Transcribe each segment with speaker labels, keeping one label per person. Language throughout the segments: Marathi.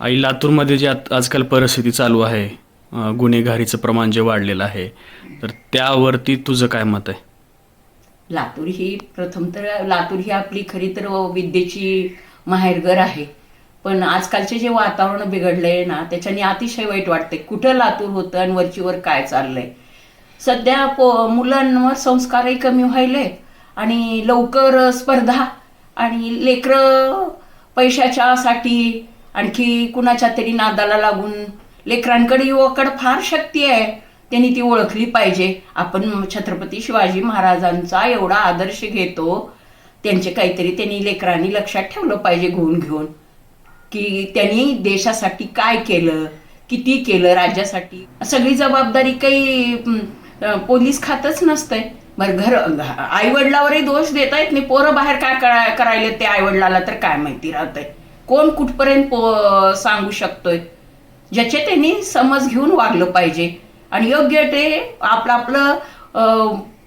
Speaker 1: आई लातूरमध्ये जी आत- आजकाल परिस्थिती चालू आहे गुन्हेगारीचं प्रमाण जे वाढलेलं आहे तर त्यावरती तुझं काय मत आहे?
Speaker 2: लातूर ही प्रथम तर लातूर ही आपली खरी तर विद्येची माहेरघर आहे. पण आजकालचे जे वातावरण बिघडलंय ना त्याच्याने अतिशय वाईट वाटते कुठं लातूर होतं आणि वरचीवर काय चाललंय? सध्या मुलांवर संस्कारही कमी व्हायले आणि लवकर स्पर्धा आणि लेकरं पैशाच्यासाठी आणखी कुणाच्या तरी नादाला लागून लेकरांकडे युवकाकडे फार शक्ती आहे. त्यांनी ती ओळखली पाहिजे. आपण छत्रपती शिवाजी महाराजांचा एवढा आदर्श घेतो. त्यांचे काहीतरी त्यांनी लेकरांनी लक्षात ठेवलं पाहिजे घेऊन घेऊन. की त्यांनी देशासाठी काय केलं? किती केलं राज्यासाठी? सगळी जबाबदारी काही पोलीस खातच नसतंय. बरं घर आईवडिलावरही दोष देता येत नाही. पोरं बाहेर काय करायला करायले ते आईवडिलाला तर काय माहिती राहतंय. कोण कुठपर्यंत पो- सांगू शकतोय? ज्याचे त्यांनी समज घेऊन वागलं पाहिजे. आणि योग्य ते आपलं आपलं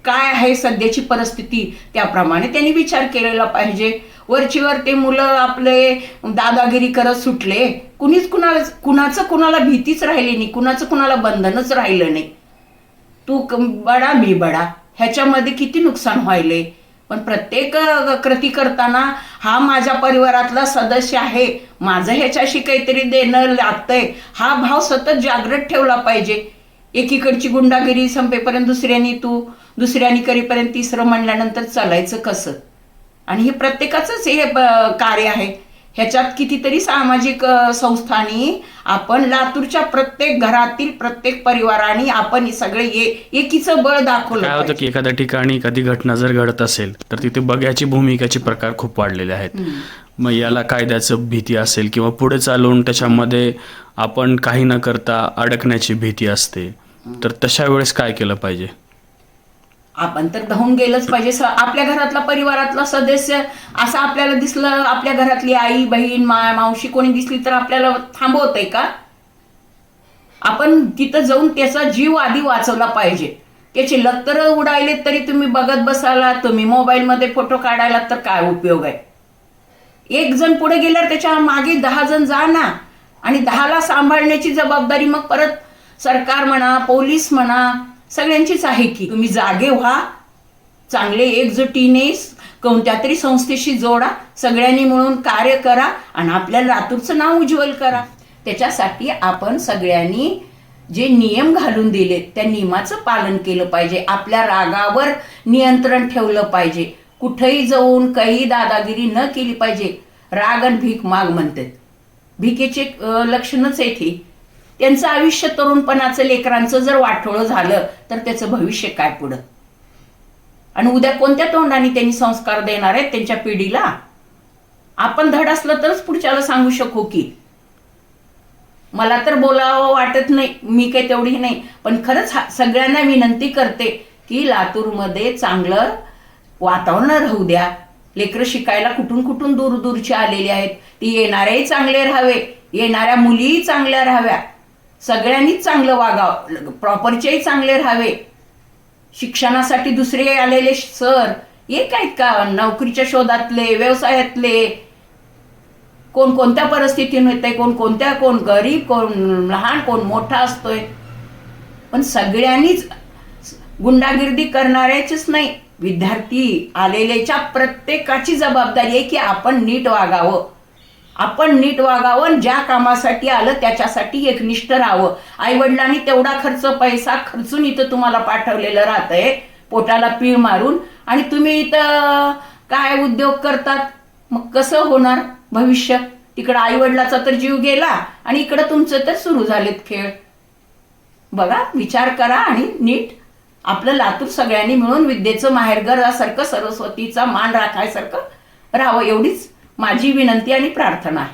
Speaker 2: काय आहे सध्याची परिस्थिती त्याप्रमाणे त्यांनी विचार केलेला पाहिजे. वरचीवर ते मुलं आपले दादागिरी करत सुटले. कुणीच कुणाला कुणाचं कुणाला भीतीच राहिली नाही. कुणाचं कुणाला बंधनच राहिलं नाही. तू बडा मी बडा. ह्याच्यामध्ये किती नुकसान व्हायले पण प्रत्येक कृती करताना हा माझ्या परिवारातला सदस्य आहे. माझं ह्याच्याशी काहीतरी देणं लागतंय. हा भाव सतत जागृत ठेवला पाहिजे. एकीकडची गुंडागिरी संपेपर्यंत दुसऱ्यानी तू दुसऱ्यानी करीपर्यंत तिसरं म्हणल्यानंतर चालायचं कसं? आणि हे प्रत्येकाचंच हे कार्य आहे. ह्याच्यात कितीतरी सामाजिक संस्थांनी आपण लातूरच्या प्रत्येक घरातील प्रत्येक परिवाराने आपण सगळे एकीचं बळ दाखवलं
Speaker 1: काय होतं. की एखाद्या ठिकाणी एखादी घटना जर घडत असेल तर तिथे बघ्याची भूमिकाचे प्रकार खूप वाढलेले आहेत. मग याला कायद्याचं भीती असेल किंवा पुढे चालून त्याच्यामध्ये आपण काही न करता अडकण्याची भीती असते तर तशा वेळेस काय केलं पाहिजे?
Speaker 2: आपण तर धावून गेलंच पाहिजे. स- आपल्या घरातला परिवारातला सदस्य असं आपल्याला दिसलं आपल्या घरातली आई बहीण मा मावशी कोणी दिसली तर आपल्याला थांबवतंय का? आपण तिथं जाऊन त्याचा जीव आधी वाचवला पाहिजे. त्याचे लत्तर उडायले तरी तुम्ही बघत बसाला तुम्ही मोबाईलमध्ये फोटो काढायला तर काय उपयोग आहे? एक जण पुढे गेल्यावर त्याच्यामागे दहा जण जा ना. आणि दहाला सांभाळण्याची जबाबदारी मग परत सरकार म्हणा पोलीस म्हणा सगळ्यांचीच आहे की. तुम्ही जागे व्हा चांगले एकजुटीने कोणत्या तरी संस्थेशी जोडा सगळ्यांनी मिळून कार्य करा आणि आपल्या लातूरचं नाव उज्ज्वल करा. त्याच्यासाठी आपण सगळ्यांनी जे नियम घालून दिले त्या नियमाचं पालन केलं पाहिजे. आपल्या रागावर नियंत्रण ठेवलं पाहिजे. कुठेही जाऊन काही दादागिरी न केली पाहिजे. राग आणि भीक माग म्हणतात. भीकेचे लक्षणच आहे की त्यांचं आयुष्य तरुणपणाचं लेकरांचं जर वाटोळं झालं तर त्याचं भविष्य काय पुढं? आणि उद्या कोणत्या तोंडाने त्यांनी संस्कार देणार आहेत त्यांच्या पिढीला? आपण धड असलं तरच पुढच्याला सांगू शकू की मला तर बोलावं वाटत नाही मी काही तेवढी नाही पण खरंच सगळ्यांना विनंती करते की लातूरमध्ये चांगलं वातावरण राहू द्या. लेकरं शिकायला कुठून कुठून दूर दूरचे आलेले आहेत. ती येणारेही चांगले राहावे येणाऱ्या मुलीही चांगल्या राहाव्या. सगळ्यांनीच चांगलं वागावं. प्रॉपरचेही चांगले राहावे. शिक्षणासाठी दुसरे आलेले सर एक आहेत का नोकरीच्या शोधातले व्यवसायातले? कोण कोणत्या परिस्थितीतून आहे कोण कोणत्या कोण गरीब कोण लहान कोण मोठा असतोय? पण सगळ्यांनीच गुंडागिर्दी करणाऱ्याचीच नाही. विद्यार्थी आलेल्याच्या प्रत्येकाची जबाबदारी आहे की आपण नीट वागावं. आपण नीट वागावं ज्या कामासाठी आलं त्याच्यासाठी एकनिष्ठ राहावं. आई वडिलांनी तेवढा खर्च पैसा खर्चून इथं तुम्हाला पाठवलेलं राहतंय. पोटाला पीळ मारून. आणि तुम्ही इथं काय उद्योग करतात? मग कसं होणार भविष्य? तिकडं आई वडिलाचा तर जीव गेला आणि इकडं तुमचं तर सुरू झालेत खेळ. बघा विचार करा आणि नीट. आपलं लातूर सगळ्यांनी मिळून विद्येचं माहेरघरासारखं सरस्वतीचा मान राखायसारखं राहावं एवढीच. माझी विनंती आणि प्रार्थना आहे.